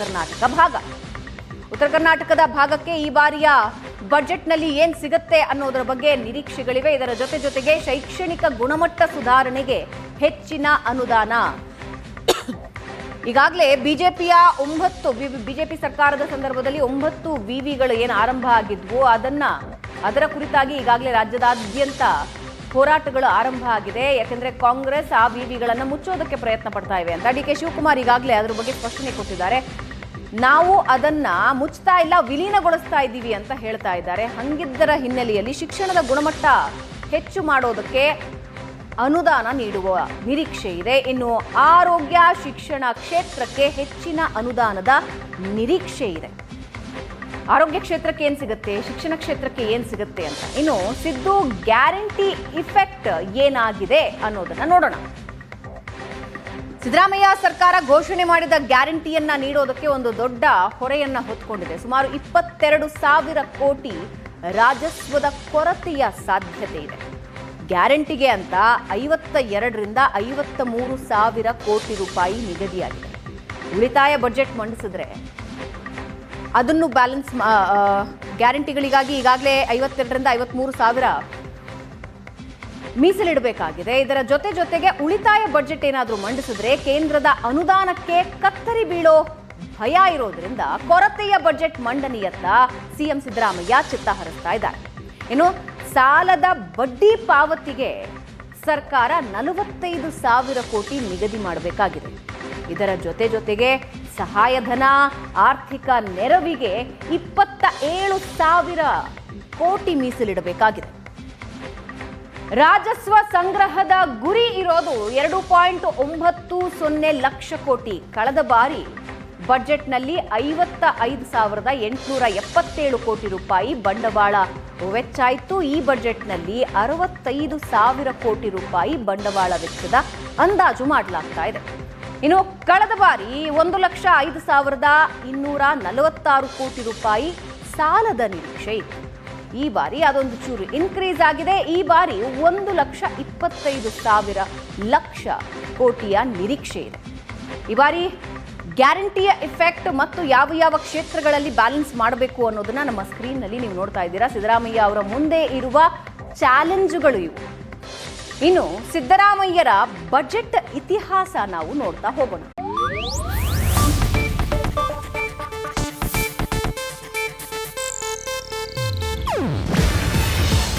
ಕರ್ನಾಟಕ ಭಾಗ. ಉತ್ತರ ಕರ್ನಾಟಕದ ಭಾಗಕ್ಕೆ ಈ ಬಾರಿಯ ಬಜೆಟ್ನಲ್ಲಿ ಏನ್ ಸಿಗುತ್ತೆ ಅನ್ನೋದರ ಬಗ್ಗೆ ನಿರೀಕ್ಷೆಗಳಿವೆ. ಇದರ ಜೊತೆ ಜೊತೆಗೆ ಶೈಕ್ಷಣಿಕ ಗುಣಮಟ್ಟ ಸುಧಾರಣೆಗೆ ಹೆಚ್ಚಿನ ಅನುದಾನ. ಈಗಾಗಲೇ ಬಿಜೆಪಿಯ ಒಂಬತ್ತು ಬಿಜೆಪಿ ಸರ್ಕಾರದ ಸಂದರ್ಭದಲ್ಲಿ ಒಂಬತ್ತು ವಿವಿಗಳು ಏನು ಆರಂಭ ಆಗಿದ್ವು. ಅದನ್ನ, ಅದರ ಕುರಿತಾಗಿ ಈಗಾಗಲೇ ರಾಜ್ಯದಾದ್ಯಂತ ಹೋರಾಟಗಳು ಆರಂಭ ಆಗಿದೆ. ಯಾಕೆಂದ್ರೆ ಕಾಂಗ್ರೆಸ್ ಆ ವಿವಿಗಳನ್ನು ಮುಚ್ಚೋದಕ್ಕೆ ಪ್ರಯತ್ನ ಪಡ್ತಾ ಇವೆ ಅಂತ. ಡಿ ಕೆ ಶಿವಕುಮಾರ್ ಈಗಾಗಲೇ ಅದರ ಬಗ್ಗೆ ಸ್ಪಷ್ಟನೆ ಕೊಟ್ಟಿದ್ದಾರೆ. ನಾವು ಅದನ್ನ ಮುಚ್ತಾ ಇಲ್ಲ, ವಿಲೀನಗೊಳಿಸ್ತಾ ಇದ್ದೀವಿ ಅಂತ ಹೇಳ್ತಾ ಇದ್ದಾರೆ. ಹಂಗಿದ್ದರ ಹಿನ್ನೆಲೆಯಲ್ಲಿ ಶಿಕ್ಷಣದ ಗುಣಮಟ್ಟ ಹೆಚ್ಚು ಮಾಡೋದಕ್ಕೆ ಅನುದಾನ ನೀಡುವ ನಿರೀಕ್ಷೆ ಇದೆ. ಇನ್ನು ಆರೋಗ್ಯ ಶಿಕ್ಷಣ ಕ್ಷೇತ್ರಕ್ಕೆ ಹೆಚ್ಚಿನ ಅನುದಾನದ ನಿರೀಕ್ಷೆ ಇದೆ. ಆರೋಗ್ಯ ಕ್ಷೇತ್ರಕ್ಕೆ ಏನು ಸಿಗುತ್ತೆ? ಶಿಕ್ಷಣ ಕ್ಷೇತ್ರಕ್ಕೆ ಏನು ಸಿಗುತ್ತೆ ಅಂತ. ಇನ್ನು ಸಿದ್ದು ಗ್ಯಾರಂಟಿ ಇಫೆಕ್ಟ್ ಏನಾಗಿದೆ ಅನ್ನೋದನ್ನ ನೋಡೋಣ. ಸಿದ್ದರಾಮಯ್ಯ ಸರ್ಕಾರ ಘೋಷಣೆ ಮಾಡಿದ ಗ್ಯಾರಂಟಿಯನ್ನ ನೀಡೋದಕ್ಕೆ ಒಂದು ದೊಡ್ಡ ಹೊರೆಯನ್ನ ಹೊತ್ಕೊಂಡಿದೆ. ಸುಮಾರು ಇಪ್ಪತ್ತೆರಡು ಸಾವಿರ ಕೋಟಿ ರಾಜಸ್ವದ ಕೊರತೆಯ ಸಾಧ್ಯತೆ ಇದೆ. ಗ್ಯಾರಂಟಿಗೆ ಅಂತ ಐವತ್ತ ಎರಡರಿಂದ ಐವತ್ತ ಮೂರು ಸಾವಿರ ಕೋಟಿ ರೂಪಾಯಿ ನಿಗದಿಯಾಗಿದೆ. ಉಳಿತಾಯ ಬಜೆಟ್ ಮಂಡಿಸಿದ್ರೆ ಅದನ್ನು ಬ್ಯಾಲೆನ್ಸ್ ಗ್ಯಾರಂಟಿಗಳಿಗಾಗಿ ಈಗಾಗಲೇ ಐವತ್ತೆರಡರಿಂದ ಐವತ್ತ್ಮೂರು ಸಾವಿರ ಮೀಸಲಿಡಬೇಕಾಗಿದೆ. ಇದರ ಜೊತೆ ಜೊತೆಗೆ ಉಳಿತಾಯ ಬಜೆಟ್ ಏನಾದರೂ ಮಂಡಿಸಿದ್ರೆ ಕೇಂದ್ರದ ಅನುದಾನಕ್ಕೆ ಕತ್ತರಿ ಬೀಳೋ ಭಯ ಇರೋದ್ರಿಂದ ಕೊರತೆಯ ಬಜೆಟ್ ಮಂಡನೆಯತ್ತ ಸಿಎಂ ಸಿದ್ದರಾಮಯ್ಯ ಚಿತ್ತ ಹರಿಸ್ತಾ ಇದ್ದಾರೆ. ಇನ್ನು ಸಾಲದ ಬಡ್ಡಿ ಪಾವತಿಗೆ ಸರ್ಕಾರ ನಲವತ್ತೈದು ಸಾವಿರ ಕೋಟಿ ನಿಗದಿ ಮಾಡಬೇಕಾಗಿದೆ. ಇದರ ಜೊತೆ ಜೊತೆಗೆ ಸಹಾಯಧನ, ಆರ್ಥಿಕ ನೆರವಿಗೆ ಇಪ್ಪತ್ತ ಏಳು ಸಾವಿರ ಕೋಟಿ ಮೀಸಲಿಡಬೇಕಾಗಿದೆ. ರಾಜಸ್ವ ಸಂಗ್ರಹದ ಗುರಿ ಇರೋದು ಎರಡು ಪಾಯಿಂಟ್ ಒಂಬತ್ತು ಸೊನ್ನೆ ಲಕ್ಷ ಕೋಟಿ. ಕಳೆದ ಬಾರಿ ಬಜೆಟ್ನಲ್ಲಿ ಐವತ್ತ ಐದು ಸಾವಿರದ ಎಂಟುನೂರ ಎಪ್ಪತ್ತೇಳು ಕೋಟಿ ರೂಪಾಯಿ ಬಂಡವಾಳ ವೆಚ್ಚಾಯಿತು. ಈ ಬಜೆಟ್ನಲ್ಲಿ ಅರವತ್ತೈದು ಸಾವಿರ ಕೋಟಿ ರೂಪಾಯಿ ಬಂಡವಾಳ ವೆಚ್ಚದ ಅಂದಾಜು ಮಾಡಲಾಗ್ತಾ ಇದೆ. ಇನ್ನು ಕಳೆದ ಬಾರಿ ಒಂದು ಲಕ್ಷ ಐದು ಸಾವಿರದ ಇನ್ನೂರ ನಲವತ್ತಾರು ಕೋಟಿ ರೂಪಾಯಿ ಸಾಲದ ನಿರೀಕ್ಷೆ ಇತ್ತು. ಈ ಬಾರಿ ಅದೊಂದು ಚೂರು ಇನ್ಕ್ರೀಸ್ ಆಗಿದೆ. ಈ ಬಾರಿ ಒಂದು ಲಕ್ಷ ಇಪ್ಪತ್ತೈದು ಸಾವಿರ ಲಕ್ಷ ಕೋಟಿಯ ನಿರೀಕ್ಷೆ ಇದೆ. ಈ ಬಾರಿ ಗ್ಯಾರಂಟಿಯ ಇಫೆಕ್ಟ್ ಮತ್ತು ಯಾವ ಯಾವ ಕ್ಷೇತ್ರಗಳಲ್ಲಿ ಬ್ಯಾಲೆನ್ಸ್ ಮಾಡಬೇಕು ಅನ್ನೋದನ್ನ ನಮ್ಮ ಸ್ಕ್ರೀನ್ನಲ್ಲಿ ನೀವು ನೋಡ್ತಾ ಇದ್ದೀರಾ. ಸಿದ್ದರಾಮಯ್ಯ ಅವರ ಮುಂದೆ ಇರುವ ಚಾಲೆಂಜುಗಳು ಇವು. ಇನ್ನು ಸಿದ್ದರಾಮಯ್ಯರ ಬಜೆಟ್ ಇತಿಹಾಸ ನಾವು ನೋಡ್ತಾ ಹೋಗೋಣ.